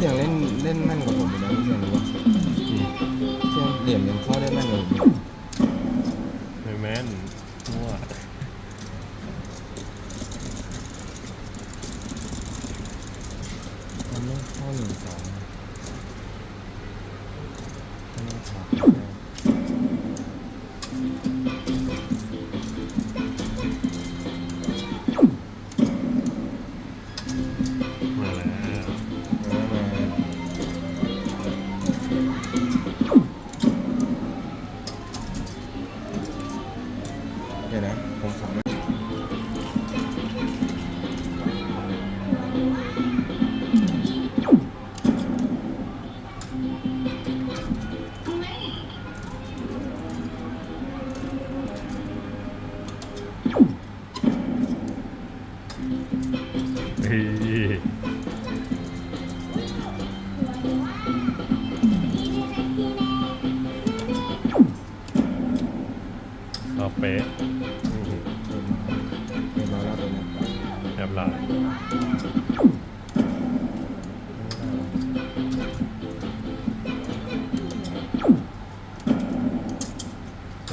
เสียงเล่นเล่นแม่นกว่าผมไปแล้วเสียงรู้ว่าเสียงเหลี่ยมยังเข้าได้แม่นกว่าผมไม่แม่นมั่วมันต้องเข้าหนึ่งสอง เดี๋ยวนะผมขอเฮ้ยเอาเป๊ะ เร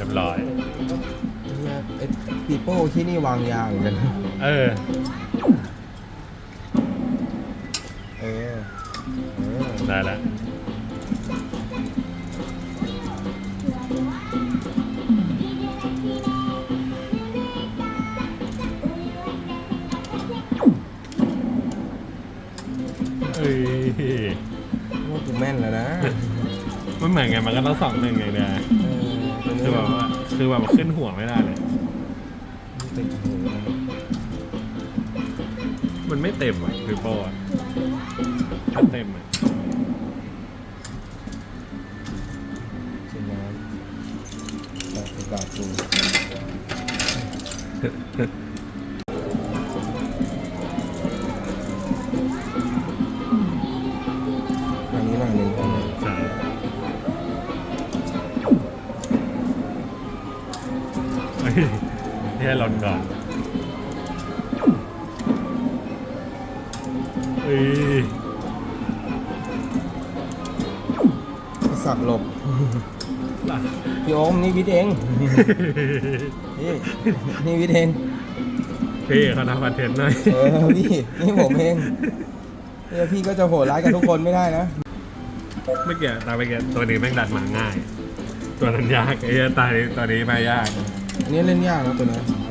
ียบร้อยเรียบร้อย เนี่ยไอ้ปีโป้ที่นี่วางยาเหมือนกันเออ เออเออ ได้แล้ว ว่ากูแม่นแล้วนะมันเหมือนไงมันก็ต้องสองหนึ่งไงเนี่ยเออตัวนี้คือแบบว่าคือแบบว่าขึ้นหัวไม่ได้เลย ติดหูนะมันไม่เต็มอะคือโป้อะถ้าเต็มอะชิมน้ำแต่โอกาสดูอั นี่ให้ลอนก่อนเอ้ยไอ้สับหลบล่ะพี่โอมนี่วิทย์เอง นี่นี่วิทย์เองพี่เขาทำคอนเทนต์หน่อยเออพี่นี่ผมเองเนี่ยพี่ก็จะโหดร้ายกับทุกคนไม่ได้นะเมื่อกี้ตาเมื่อกี้ตัวนี้แม่งดันมาง่าย ตัวนั้นยากไอ้เหี้ยตานี้ตัวนี้ไม่ยากอั นนี้เล่นยากนะตัวนี้